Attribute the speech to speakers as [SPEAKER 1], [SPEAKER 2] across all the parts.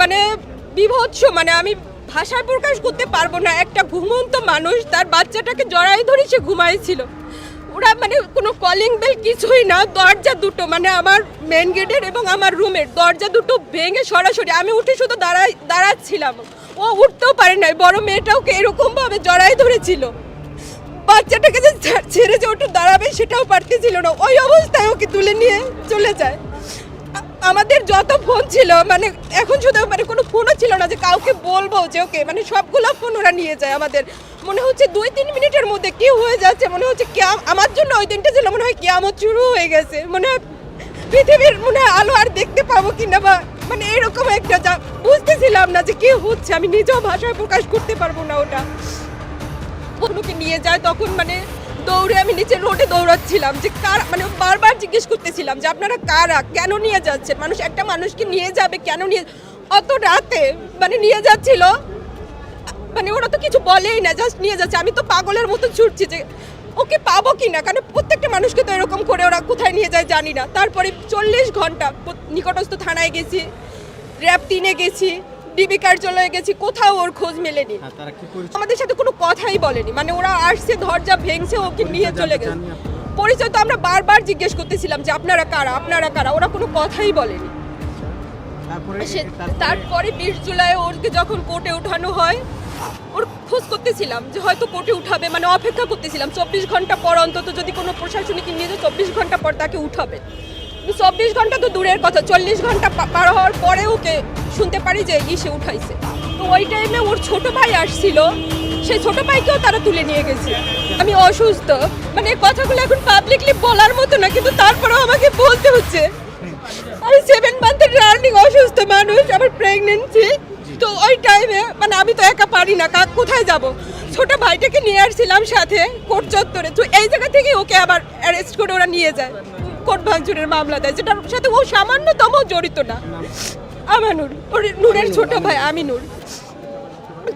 [SPEAKER 1] মানে বিভৎস মানে আমি ভাষায় প্রকাশ করতে পারব না। একটা ঘুমন্ত মানুষ, তার বাচ্চাটাকে জড়াই ধরে সে ঘুমাইছিল। ওরা মানে কোনো কলিং বেল কিছুই না, দরজা দুটো মানে আমার মেন গেটের এবং আমার রুমের দরজা দুটো ভেঙে সরাসরি আমি উঠে শুধু দাঁড়াই, দাঁড়াচ্ছিলাম। ও উঠতেও পারে নাই, বড় মেয়েটাও এরকমভাবে জড়াই ধরেছিল। বাচ্চাটাকে যে ছেড়ে যে ওটা দাঁড়াবে সেটাও পারতেছিল না। ওই অবস্থায় ওকে তুলে নিয়ে চলে যায়। আমাদের যত ফোন ছিল মানে এখন শুধু মানে কোনো ফোনও ছিল না যে কাউকে বলব যে, ওকে মানে সবগুলো ফোন ওরা নিয়ে যায় আমাদের। মনে হচ্ছে দুই তিন মিনিটের মধ্যে কি হয়ে যাচ্ছে, মনে হচ্ছে কেয়া, আমার জন্য ওই দিনটা ছিল মনে হয় কে আমার শুরু হয়ে গেছে। মনে হয় পৃথিবীর মনে হয় আলো আর দেখতে পাবো কিনা বা মানে এরকম একটা যা, বুঝতেছিলাম না যে কি হচ্ছে, আমি নিজেও ভাষায় প্রকাশ করতে পারব না ওটা। ওগুলোকে নিয়ে যায় তখন মানে দৌড়ে আমি নিচে রোডে দৌড়াচ্ছিলাম যে কার মানে বারবার জিজ্ঞেস করতেছিলাম যে আপনারা কারা? কেন নিয়ে যাচ্ছেন? মানুষ একটা মানুষকে নিয়ে যাবে কেন নিয়ে অত রাতে মানে নিয়ে যাচ্ছিল। মানে ওরা তো কিছু বলেই না জাস্ট নিয়ে যাচ্ছে। আমি তো পাগলের মতো ছুটছি যে ওকে পাবো কি না? কারণ প্রত্যেকটা মানুষকে তো এরকম করে ওরা কোথায় নিয়ে যায় জানি না। তারপরে চল্লিশ ঘণ্টা নিকটস্থ থানায় গেছি, র্যাব তিনে গেছি। ডিবি কার্যালয়ে গেছি কোথাও ওর খোঁজ মেলেনি।
[SPEAKER 2] হ্যাঁ,
[SPEAKER 1] আমাদের সাথে কোনো কথাই বলেনি মানে ওরা আসছে দরজা ভেঙছে ওকে নিয়ে চলে গেছে। পরিচয় তো আমরা বারবার জিজ্ঞেস করতেছিলাম যে আপনারা কারা আপনারা কারা ওরা কোনো কথাই বলেনি।
[SPEAKER 2] তারপরে
[SPEAKER 1] বিশ জুলাই ওরকে যখন কোর্টে উঠানো হয় ওর খোঁজ করতেছিলাম যে হয়তো কোর্টে উঠাবে মানে অপেক্ষা করতেছিলাম। চব্বিশ ঘণ্টা পর অন্তত যদি কোনো প্রশাসনিক নিয়ে যায় চব্বিশ ঘণ্টা পর তাকে উঠাবে। চব্বিশ ঘণ্টা তো দূরের কথা। চল্লিশ ঘণ্টা পার হওয়ার পরে ওকে শুনতে পারি যে ইসে উঠাইছে। তো ওই টাইমে ওর ছোট ভাই আসছিল। সেই ছোট ভাইকেও তারা তুলে নিয়ে গেছে। আমি অসুস্থ। মানে কথাগুলো এখন পাবলিকলি বলার মতো না, কিন্তু তারপরেও আমাকে বলতে হচ্ছে। আমি সেভেন মান্থের রানিং অসুস্থ মানুষ, আমার প্রেগনেন্সি তো ওই টাইমে মানে আমি তো একা পারি না কাক কোথায় যাব? ছোট ভাইটাকে নিয়ে আসছিলাম সাথে, কোর্ট চত্বরে। তো এই জায়গা থেকে ওকে আবার অ্যারেস্ট করে ওরা নিয়ে যায়। কোর্ট ভাঙচুরের মামলা দেয়, যেটার সাথে ও সামান্যতম জড়িত না। আমানুর ওর নূরের ছোট ভাই আমিনুর।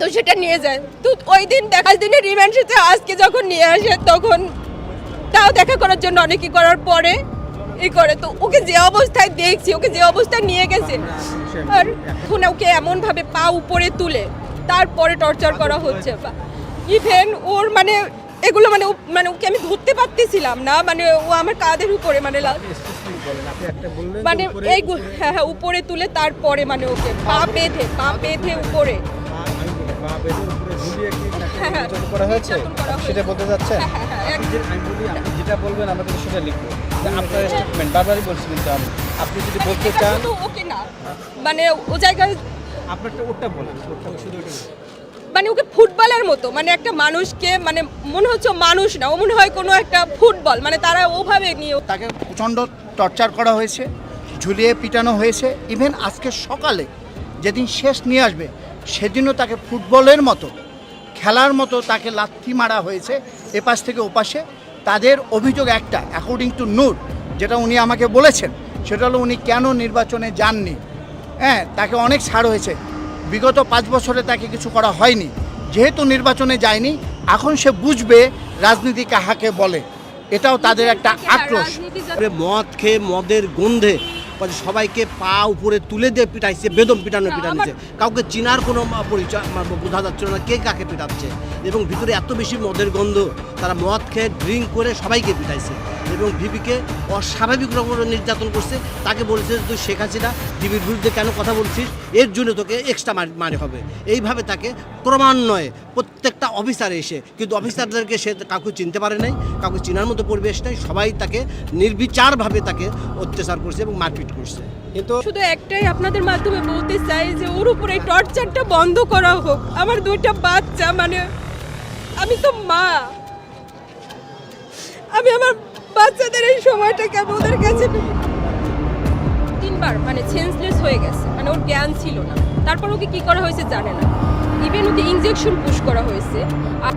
[SPEAKER 1] তো সেটা নিয়ে যায়। তো ওই দিন দেখার দিনে রিমান্ড শেষে আজকে যখন নিয়ে আসে, তখন তাও দেখা করার জন্য অনেকই করার পরে ই করে। তো ওকে যে অবস্থায় দেখছি, ওকে যে অবস্থায় নিয়ে গেছে, আর এখন ওকে এমনভাবে পা উপরে তুলে, তারপরে টর্চার করা হচ্ছে। ইভেন ওর মানে এগুলো মানে মানে ওকে আমি ধরতে পারতেছিলাম না মানে ও আমার কাঁধের উপরে মানে মানে এই হ্যাঁ হ্যাঁ উপরে তুলে তারপরে মানে ওকে পা বেঁধে পা বেঁধে উপরে। হ্যাঁ, হ্যাঁ,
[SPEAKER 2] করা হয়েছে?
[SPEAKER 1] হয়েছে।
[SPEAKER 2] সেটা বলতে যাচ্ছেন?
[SPEAKER 1] হ্যাঁ, হ্যাঁ, হ্যাঁ,
[SPEAKER 2] যেটা বলবেন আমাদের সেটা লিখব। আপনার স্টেটমেন্ট বারবারই বলছি কিন্তু আমি। আপনি যদি বলতে চান
[SPEAKER 1] ওকে না মানে ও জায়গায়
[SPEAKER 2] আপনারটা ওটা বলেন শুধু ওটা বলেন।
[SPEAKER 1] মানে ওকে ফুটবলের মতো মানে একটা মানুষকে মানে মনে হচ্ছে মানুষ না, ও মনে হয় কোনো একটা ফুটবল মানে তারা ওভাবে নিয়ে
[SPEAKER 3] তাকে প্রচণ্ড টর্চার করা হয়েছে, ঝুলিয়ে পিটানো হয়েছে, ইভেন আজকে সকালে যেদিন শেষ নিয়ে আসবে, সেদিনও তাকে ফুটবলের মতো, খেলার মতো তাকে লাথি মারা হয়েছে, এপাশ থেকে ওপাশে। তাদের অভিযোগ একটা অ্যাকর্ডিং টু নূর যেটা উনি আমাকে বলেছেন, সেটা হলো উনি কেন নির্বাচনে যাননি। হ্যাঁ তাকে অনেক ছাড় হয়েছে। বিগত পাঁচ বছরে তাকে কিছু করা হয়নি। যেহেতু নির্বাচনে যায়নি এখন সে বুঝবে রাজনীতি কাহাকে বলে। এটাও তাদের একটা আক্রোশ।
[SPEAKER 4] মদ খেয়ে মদের গন্ধে সবাইকে পা উপরে তুলে দিয়ে পিটাইছে বেদম পিটানো
[SPEAKER 1] না,
[SPEAKER 4] পিটাইছে। কাউকে চিনার কোনো মা- পরিচয় মা- বোঝা যাচ্ছিল না কে কাকে পিটাচ্ছে। এবং ভিতরে এত বেশি মদের গন্ধ তারা মদ খেয়ে ড্রিঙ্ক করে সবাইকে পিটাইছে। এবং ভিপিকে অস্বাভাবিক রকমের নির্যাতন করছে। তাকে বলেছে তুই শেখ হাসিনা ডিবির বিরুদ্ধে কেন কথা বলছিস? এর জন্য তোকে এক্সট্রা মারে হবে। এইভাবে তাকে ক্রমান্বয়ে প্রত্যেকটা অফিসার এসে, কিন্তু অফিসারদেরকে সে কাউকে চিনতে পারে নাই, কাউকে চেনার মতো পরিবেশ নেই, সবাই তাকে নির্বিচারভাবে তাকে অত্যাচার করছে এবং মারপিট করছে।
[SPEAKER 2] কিন্তু
[SPEAKER 1] শুধু একটাই আপনাদের মাধ্যমে বলতে চাই যে, ওর উপরে টর্চারটা বন্ধ করা হোক। আমার দুইটা বাচ্চা মানে আমি তো মা। আমি আমার বাচ্চাদের এই সময়টা কেমন ওদের কাছে তিনবার মানে সেন্সলেস হয়ে গেছে। মানে ওর জ্ঞান ছিল না। তারপর ওকে কি করা হয়েছে জানে না। ইভেন ওকে ইঞ্জেকশন পুশ করা হয়েছে। আর